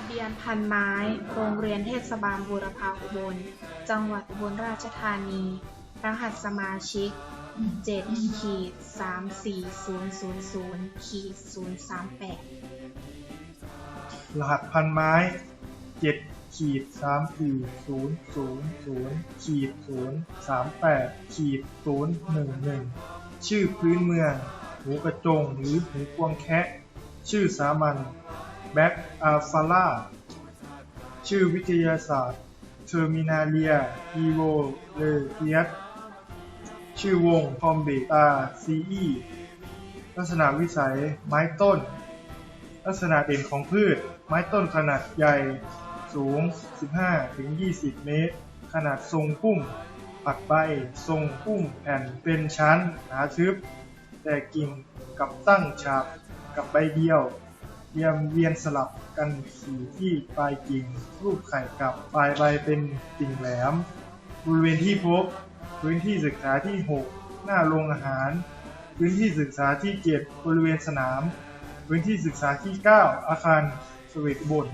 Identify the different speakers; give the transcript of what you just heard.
Speaker 1: ะเบียนพันไม้ โรงเรียนเทศบาลบูรพาอุบล จังหวัดอุบลราชธานี รหัสสมาชิก 7ขีด34000ขีด038
Speaker 2: รหัสพันไม้เจ็ดขีดสามสี่ศูนย์ศูนย์ศูนย์ขีดศูนย์สามแปดขีดศูนย์หนึ่งหนึ่งชื่อพื้นเมือง หูกระจงหรือหูกวงแคะ ชื่อสามัญ แบ็กอาฟาล่าชื่อวิทยาศาสตร์เทอร์มินาเลียอีโวเลเทียสชื่อวงคอมเบตาซีอีลักษณะวิสัยไม้ต้น ลักษณะเด่นของพืช ไม้ต้นขนาดใหญ่สูง 15-20 เมตร ขนาดทรงพุ่มปักใบ ทรงพุ่มแผ่นเป็นชั้นหนาทึบ แต่กิ่งกับตั้งฉาบกับใบเดียว เรียมเวียนสลับกันสีที่ปลายกิ่งรูปไข่กับปลายใบเป็นกิ่งแหลม บริเวณที่พบพื้นที่ศึกษาที่ 6 หน้าโรงอาหาร พื้นที่ศึกษาที่ 7 บริเวณสนาม พื้นที่ศึกษาที่ 9 อาคารสวตอุบน